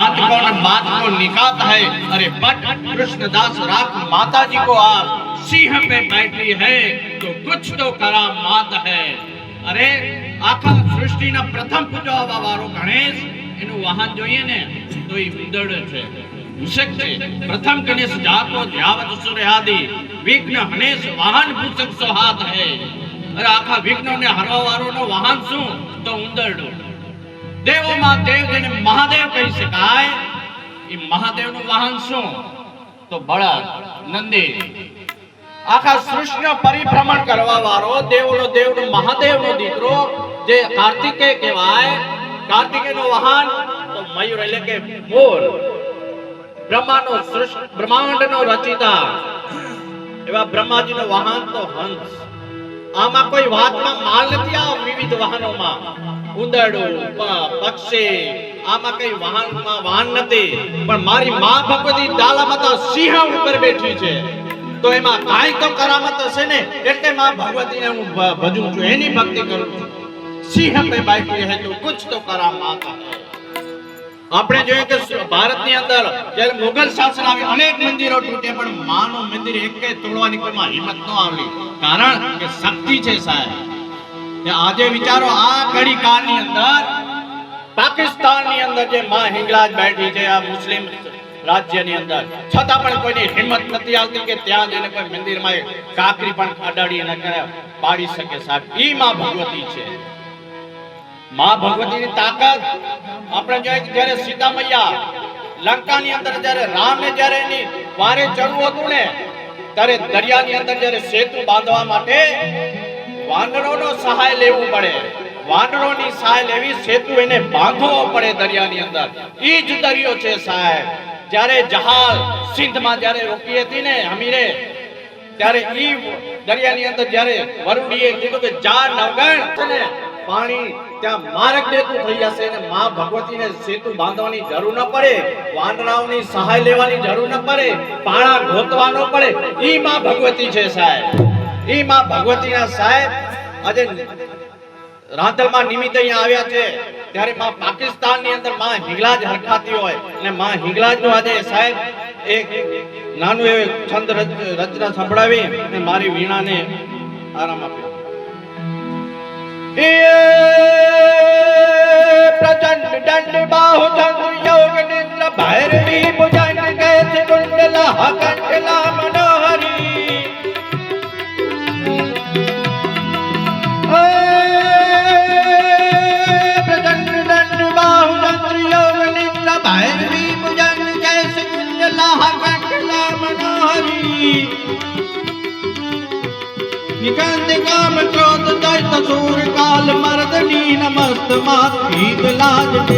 बात कौन बात को निकात है अरे बट कृष्णदास राख माता जी को आप सिंह पे बैठी है तो कुछ तो करा मात है અરે આખા સૃષ્ટિના પ્રથમ પૂજવા વાળો ગણેશ એનું વાહન જોઈએ ને તો એ ઉંદરડ છે મૂષક છે પ્રથમ ગણેશ જાતો ધ્યાવત સુરયાદી વિઘ્ન હનેશ વાહન મૂષક સો હાથ હે અરે આખા વિઘ્નોને હરવા વાળોનો વાહન શું તો ઉંદરડો દેવોમાં દેવ જેને મહાદેવ કહી શકાય. એ મહાદેવનું વાહન શું? તો બળદ, નંદી. આખા સૃષ્ટિનો પરિભ્રમણ કરવા વાળો દેવનો દેવનો મહાદેવનો દીકરો, જે કાર્તિકે કહેવાય. કાર્તિકેયનું વાહન, તો મયુર એટલે કે મોર બ્રહ્માનો સૃષ્ટિ, બ્રહ્માંડનો રચિતા. એવા બ્રહ્માજીનું વાહન તો હંસ. આમાં કોઈ વાતમાં માલ નથી આ વિવિધ વાહનોમાં. ઉંદરડું પક્ષી, આમાં કઈ વાહનમાં વાહન નથી. પણ મારી મા ભગવતી ડાલામાતા સિંહ ઉપર બેઠી છે. તો એમાં કાંઈ તો કરામત હશે ને? એટલે માં ભગવતીને હું ભજું છું, એની ભક્તિ કરું છું. સિંહ પે બાઈક હે તો કુછ તો કરામત હે. આપણે જોઈએ કે ભારતની અંદર જ્યારે મુઘલ શાસન આવ્યું, અનેક મંદિરો તૂટે પણ માનું મંદિર એક તોડવાની કોઈમાં હિંમત ન આવી. કારણ કે શક્તિ છે સાહેબ. આજે વિચારો, આ ઘડી કાળની અંદર, પાકિસ્તાનની અંદર જે માં હિંગલાજ બેઠી છે, આ મુસ્લિમ રાજ્યની અંદર, છતાં પણ કોઈની હિંમત નથી આવતી કે ત્યાં જઈને કોઈ મંદિરમાં કાકરી પણ અડાડી ન કરે પાડી શકે સાહેબ. ઈ માં ભગવતી છે. માં ભગવતીની તાકાત આપણે જોઈએ કે જ્યારે સીતા મૈયા લંકાની અંદર જ્યારે રામે જ્યારે એની વારે ચડવું હતું ને, ત્યારે દરિયાની અંદર જ્યારે સેતુ બાંધવા માટે વાનરોનો સહાય લેવું પડે. વાનરોની સહાય લેવી, સેતુ એને બાંધવો પડે દરિયાની અંદર. ઈ જ દરિયો છે સાહેબ. જ્યારે જહાજ સિંધમાં જ્યારે રોકી હતી ને હમીરે ત્યારે ઈ દરિયાની અંદર જ્યારે વરુડીએ કીધું કે જા નવગણ પાણી ત્યાં માર્ગ દેતું થઈ જશે અને માં ભગવતીને સેતુ બાંધવાની જરૂર ન પડે વાનરાઓની સહાય લેવાની જરૂર ન પડે પાણા ગોતવા ન પડે. ઈ માં ભગવતી છે સાહેબ. ઈ માં ભગવતીના સાહેબ આજે રાંધલમાં નિમિત્ત અહીંયા આવ્યા છે. ત્યારે માં પાકિસ્તાનની અંદરમાં હિંગલાજ હરખાતી હોય. અને માં હિંગલાજનું આજે સાહેબ એક નાનું એવું છંદ રચ- રચના સંભળાવી અને મારી વીણાને આરામ આપ્યો. ये प्रचंड दंड बाहु चंद योग निद्र भैरवी भुजंग कैसे कुंडला कंडला मनोहरी प्रचंड दंड बाहु चंद योग निद्र भैरवी भुजंग कैसे कुंडला कंडला मनोहरी निकांत काम क्रोध दैत सूर કાલ મર્દની નમસ્ત માત ઈદ લાજ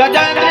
Gajah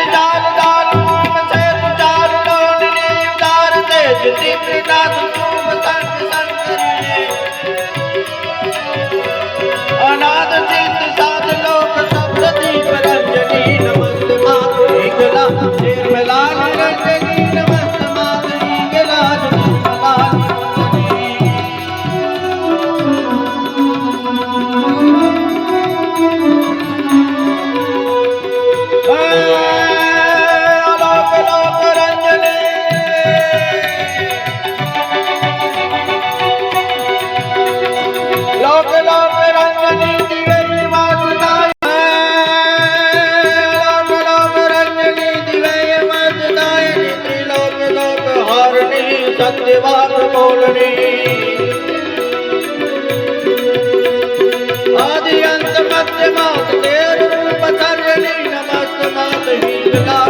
ਸੱਚੇ ਬਾਤ ਬੋਲਣੀ ਆਦਿ ਅੰਤ ਮੱਤ ਮਾਤ ਤੇ ਰੂਪ ਤਰਨੀ ਨਮਸਤ ਮਾਤ ਹੀ ਲਗਾ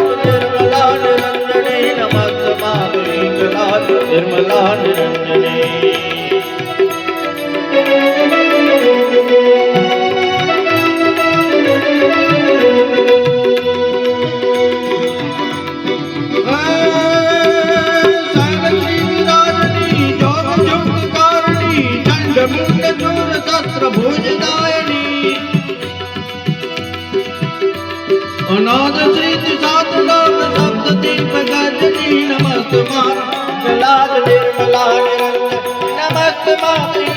पस्त नमस्तान